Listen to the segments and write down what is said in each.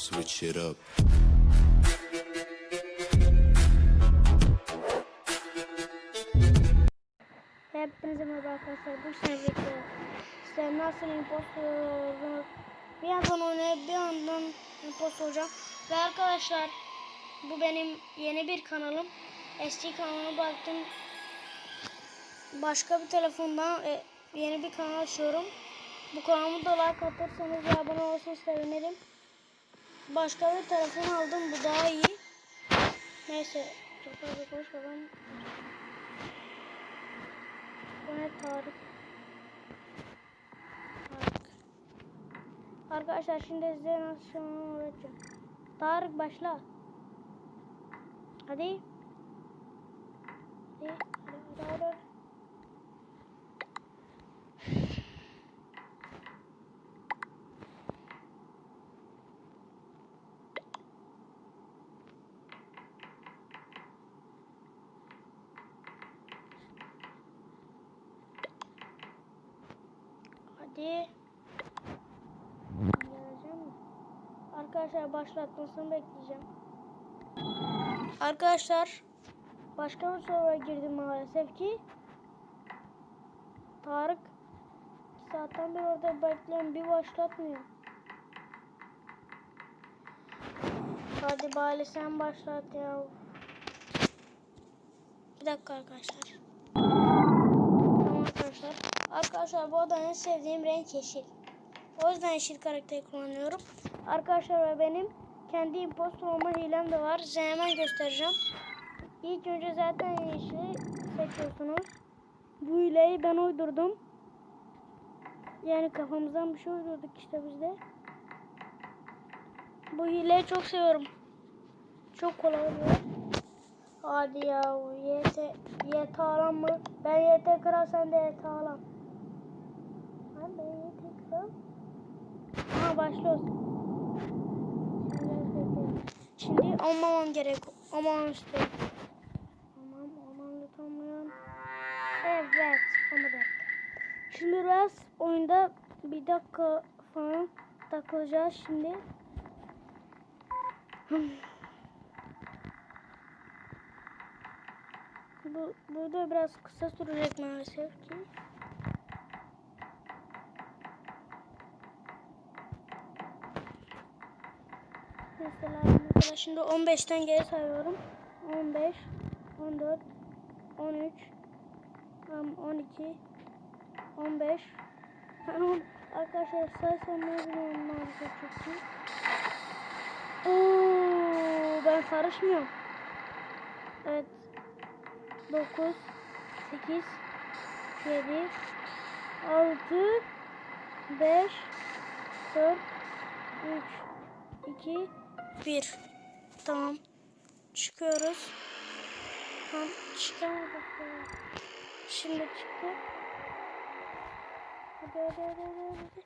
Switch it up. Hepinize merhaba arkadaşlar. Bu birlikte size nasıl impostor bir yandan oynayıp bir yandan impostor olacağım. Ve arkadaşlar bu benim yeni bir kanalım. Eski kanalıma baktım. Başka bir telefondan e, yeni bir kanal açıyorum. Bu kanalımı da like atarsanız ve abone olursanız sevinirim. Başka bir telefon aldım. Bu daha iyi. Neyse. Çok fazla konuşmadan bu ne Tarık? Tarık. Arkadaşlar şimdi size nasıl öğreteceğim. Tarık başla. Hadi. Hadi. Hadi. hadi. Mi? Arkadaşlar başlatmasını bekleyeceğim. Arkadaşlar başka bir soruya girdim maalesef ki. Tarık 2 saatten beri orada bekliyorum bir başlatmıyor. Hadi bari sen başlat ya. Bir dakika arkadaşlar. Tamam arkadaşlar. Arkadaşlar bu arada en sevdiğim renk yeşil. O yüzden yeşil karakteri kullanıyorum. Arkadaşlar ve benim kendi impostor olma hilem de var. Size hemen göstereceğim. İlk önce zaten yeşili seçiyorsunuz. Bu hileyi ben uydurdum. Yani kafamızdan bir şey uydurduk işte biz de. Bu hileyi çok seviyorum. Çok kolay oluyor. Hadi ya YT, YT alan mı? Ben YT kral sen de YT alan. De YT kral. Aha başlıyoruz. Şimdi olmamam gerek. Olmamam istedim. Tamam olmam tutamıyorum. Evet olmadı. Şimdi biraz oyunda bir dakika falan takılacağız şimdi. Bu, bu da biraz kısa sürecek maalesef ki. Mesela, şimdi 15'ten geri sayıyorum. 15, 14, 13, um, 12, 15. Ben on, arkadaşlar saysam ne bileyim maalesef çünkü. Ben karışmıyorum. Evet. 9, 8, 7, 6, 5, 4, 3, 2, 1. Tamam. Çıkıyoruz. Tamam çıkamadık. Şimdi çıktı. Hadi hadi hadi hadi.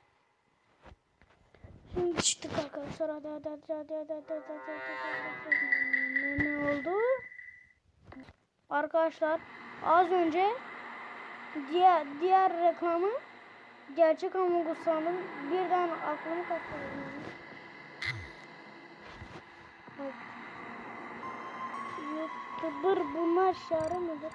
Şimdi çıktık arkadaşlar. Hadi hadi hadi hadi hadi hadi hadi hadi. Ne, ne oldu? Arkadaşlar az önce diğer diğer reklamı gerçek Among Us sandım. Birden aklımı kaçırdım. YouTuber bunlar şarı mıdır?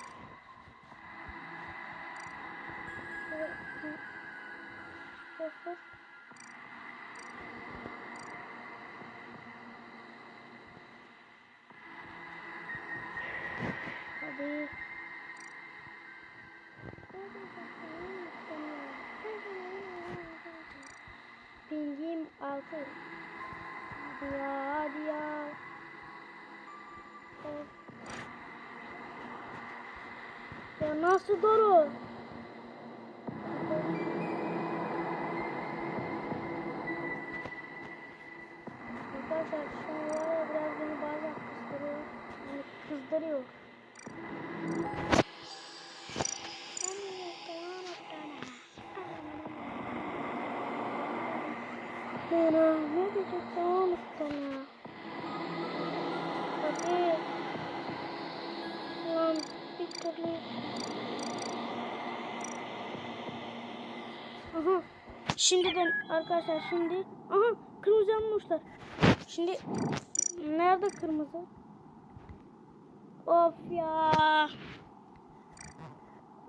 Hadi. Pingim altı. Ya. Це наша дорога. Наташа, якщо не лава, брати не база, поздарю. Поздарю. Поздарю. Поздарю. Bir türlü. Aha. Şimdiden arkadaşlar şimdi. Aha kırmızı yanmışlar. Şimdi nerede kırmızı? Of ya.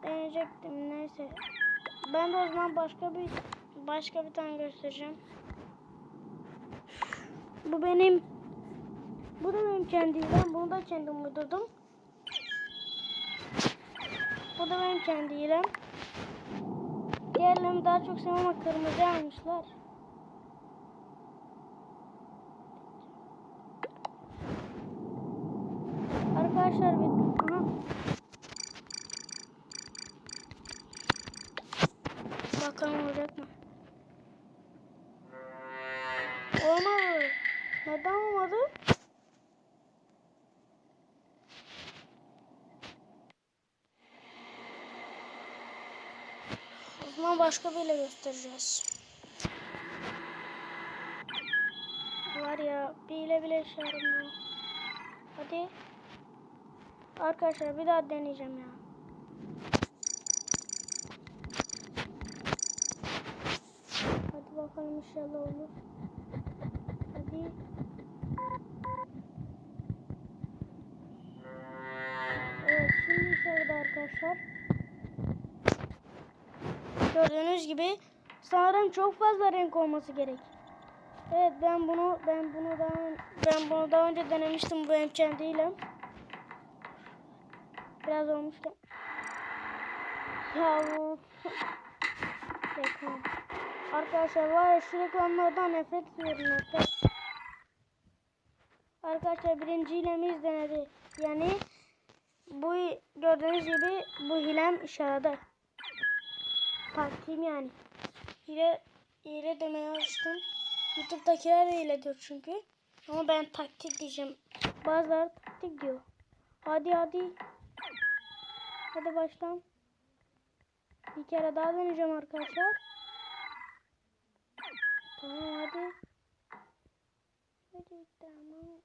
Deneyecektim neyse. Ben de o zaman başka bir başka bir tane göstereceğim. Bu benim bu da benim kendi hilem. Bunu da kendim uydurdum. Bu da benim kendi hilem. Diğerlerini daha çok sevmem kırmızı almışlar. O zaman başka biriyle göstereceğiz. Var ya bile bile şarım Hadi. Arkadaşlar bir daha deneyeceğim ya. Hadi bakalım inşallah olur. Hadi. Evet şimdi şurada arkadaşlar. Gördüğünüz gibi sanırım çok fazla renk olması gerek. Evet ben bunu ben bunu daha ben bunu daha önce denemiştim bu benim kendiyle. Biraz olmuştu. Ya bu. Arkadaşlar var ya şu reklamlardan nefret ediyorum nefret. Arkadaşlar birinci hilemiz denedi. Yani bu gördüğünüz gibi bu hilem işarede. Taktiğim yani. Hile, hile demeye alıştım. Youtube'dakiler de hile diyor çünkü. Ama ben taktik diyeceğim. Bazıları taktik diyor. Hadi hadi. Hadi baştan. Bir kere daha deneyeceğim arkadaşlar. Tamam hadi. Hadi tamam.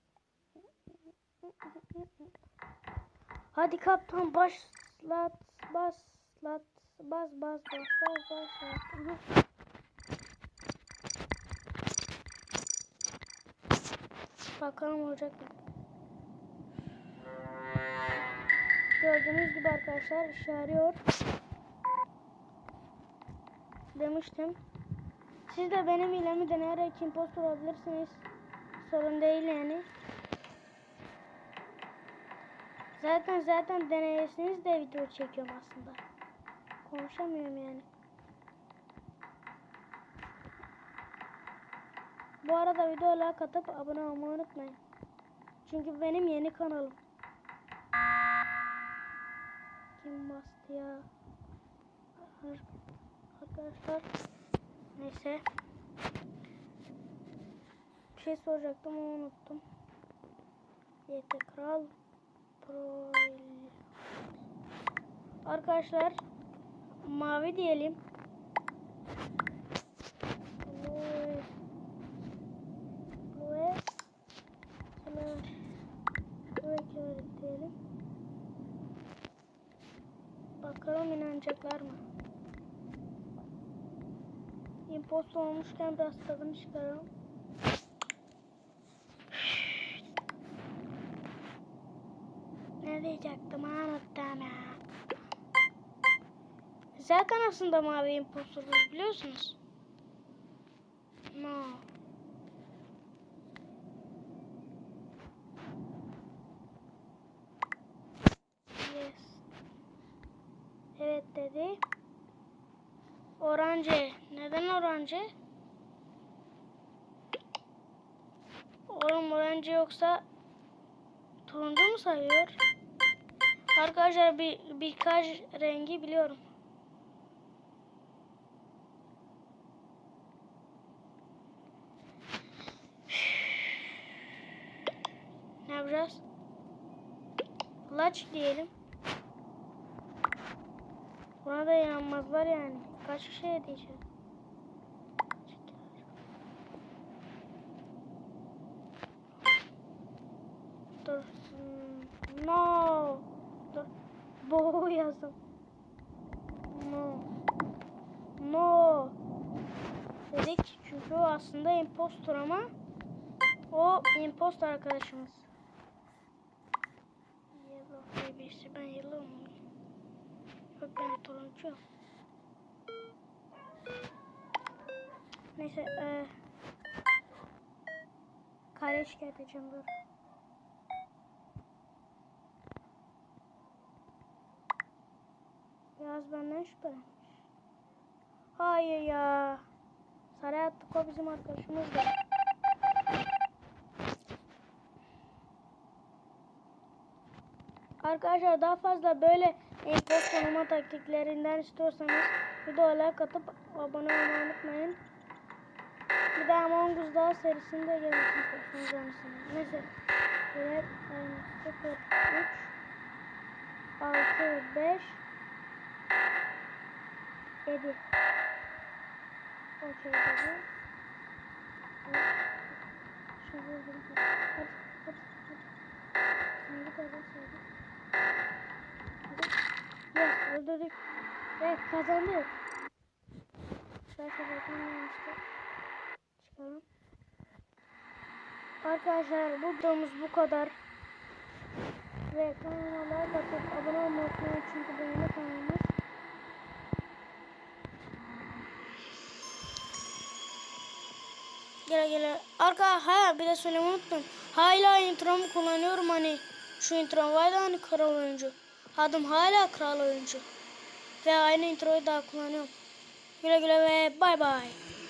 Hadi kaptan başlat başlat bas bas bas bas başlat. Aha. Bakalım olacak mı? Gördüğünüz gibi arkadaşlar işe yarıyor. Demiştim. Siz de benim ilemi deneyerek imposter olabilirsiniz. Sorun değil yani. Zaten zaten deneyesiniz de video çekiyorum aslında. Konuşamıyorum yani. Bu arada videoya like atıp abone olmayı unutmayın. Çünkü benim yeni kanalım. Kim bastı ya? Arkadaşlar. Neyse. Bir şey soracaktım ama unuttum. YT Kral Pro Arkadaşlar mavi diyelim. Blue. Killer. Blue killer diyelim. Bakalım inanacaklar mı? Imposter olmuşken biraz tadını çıkaralım. Ne diyecektim unuttum ya. Zaten aslında mavi impostoruz biliyorsunuz. No. Yes. Evet dedi. Oranje. Neden oranje? Oğlum oranje yoksa turuncu mu sayıyor? Arkadaşlar bir birkaç rengi biliyorum. Yapacağız? Laç diyelim. Buna da yanmazlar yani. Kaç şey diyeceğim. Dur. No. Dur. Bo yazdım. No. No. Dedik çünkü o aslında impostor ama O impost arkadaşımız. Baby'si ben muyum? Yok ben turuncu. Neyse eee Kare şikayet edeceğim dur. Biraz benden şüphelenmiş. Hayır ya. Saraya attık o bizim arkadaşımız da. Arkadaşlar daha fazla böyle impost tanıma taktiklerinden istiyorsanız videoya katıp abone olmayı unutmayın. Bir daha Among Us daha serisinde olmasını. Neyse. Evet. 0, 3, 6, 5, 7. Okey dedi. Şunu vurdum. Hadi, hadi, hadi. Sen git oradan. Yes, öldürdük. Ve kazandık. Şarkı bakamamıştı. Çıkalım. Arkadaşlar videomuz bu kadar. Ve kanalıma like atıp abone olmayı unutmayın çünkü bu yeni kanalımız. Gele gele. Arka ha bir de söylemeyi unuttum. Hala intromu kullanıyorum hani. Şu intro vardı hani kral oyuncu. Adım hala kral oyuncu. Ve aynı introyu daha kullanıyorum. Güle güle ve bay bay.